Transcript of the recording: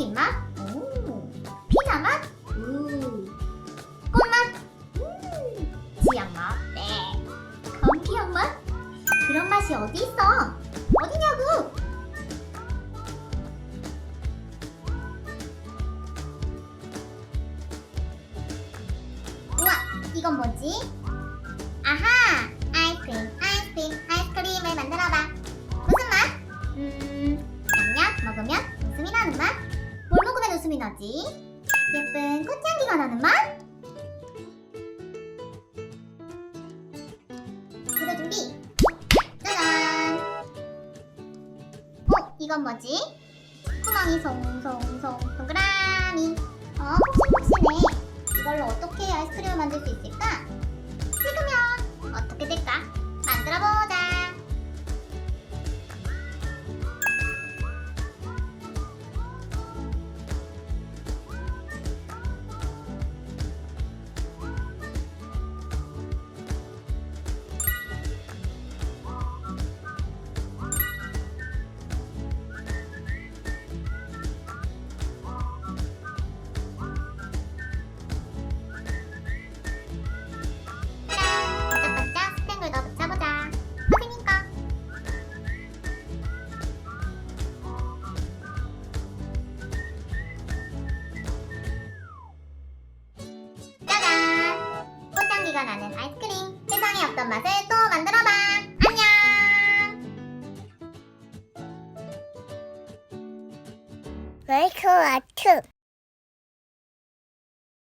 음, 치킨 맛? 오. 피자 맛? 우. 꽃맛? 음. 지향 맛? 네. 감기향 맛? 그런 맛이 어디 있어? 어디냐고? 우와, 이건 뭐지? 아하! 아이스크림, 아이스크림, 아이스크림을 만들어봐. 무슨 맛? 음, 양약 먹으면 웃음이 나는 맛? 뭘 먹으면 웃음이 나지? 예쁜 꽃향기가 나는 맛? 재료 준비! 짜잔! 어, 이건 뭐지? 구멍이 송송송 동그라 어떤 맛을 또 만들어봐. 안녕. 웨이크 아트.